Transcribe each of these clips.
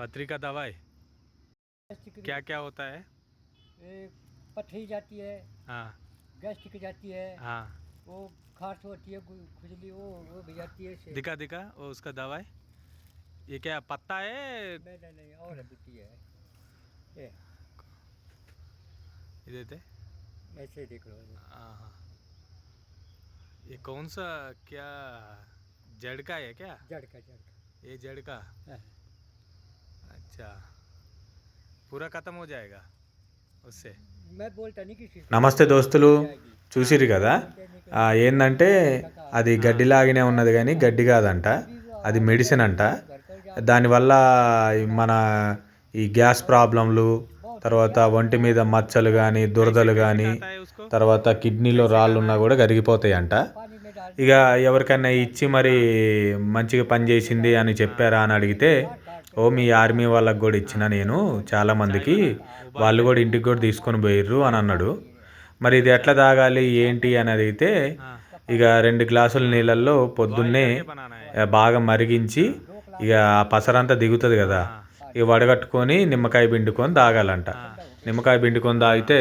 पथरी का दवाई गैस्ट्रिक क्या क्या होता है? पथरी जाती है। हाँ। गैस्ट्रिक जाती है। हाँ। वो खांस होती है खुजली वो वो भी जाती है दिखा दिखा वो उसका दवाई। ये क्या पत्ता है? नहीं नहीं और है। ये। इधर ऐसे देख लो। हाँ ये कौन सा क्या जड़ का है क्या? जड़ का जड़ का। ये जड़ का? हाँ। अच्छा पूरा खत्म हो जाएगा उससे मैं बोलता नहीं किसी को నమస్తే దోస్తులు जाएगी। చూసిరు కదా ఆ, ఏందంటే అది గడ్డిలాగానే ఉన్నది కానీ గడ్డి కాదంట అది మెడిసిన్ అంట దానివల్ల ఈ మన ఈ గ్యాస్ ప్రాబ్లంలు తర్వాత ఒంటి మీద మచ్చలు కానీ దురదలు కానీ आता है उसको తర్వాత కిడ్నీలో రాళ్ళు ఉన్నా కూడా కరిగిపోతాయి అంట पानी में डाल ఇక ఎవరికైనా ఇచ్చి మరి మంచిగా పనిచేసింది అని చెప్పారా అని అడిగితే ఓ మీ ఆర్మీ వాళ్ళకి కూడా ఇచ్చిన నేను చాలామందికి వాళ్ళు కూడా ఇంటికి కూడా తీసుకొని పోయిర్రు అని అన్నాడు. మరి ఇది ఎట్లా తాగాలి ఏంటి అని అడిగితే ఇక రెండు గ్లాసుల నీళ్ళల్లో పొద్దున్నే బాగా మరిగించి ఇక పసరంతా దిగుతుంది కదా. ఇక వడగట్టుకొని నిమ్మకాయ పిండుకొని తాగాలంట. నిమ్మకాయ పిండుకొని తాగితే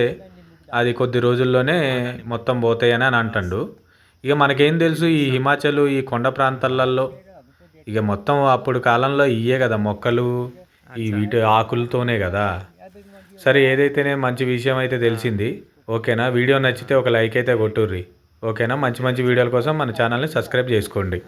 అది కొద్ది రోజుల్లోనే మొత్తం పోతాయని అని అంటాడు. ఇక మనకేం తెలుసు ఈ హిమాచల్ ఈ కొండ ప్రాంతాలలో ఇక మొత్తం అప్పుడు కాలంలో ఇయ్యే కదా మొక్కలు ఈ వీటి ఆకులతోనే కదా. సరే ఏదైతేనే మంచి విషయం అయితే తెలిసింది. ఓకేనా? వీడియో నచ్చితే ఒక లైక్ అయితే కొట్టుర్రి. ఓకేనా? మంచి మంచి వీడియోల కోసం మన ఛానల్ని సబ్స్క్రైబ్ చేసుకోండి.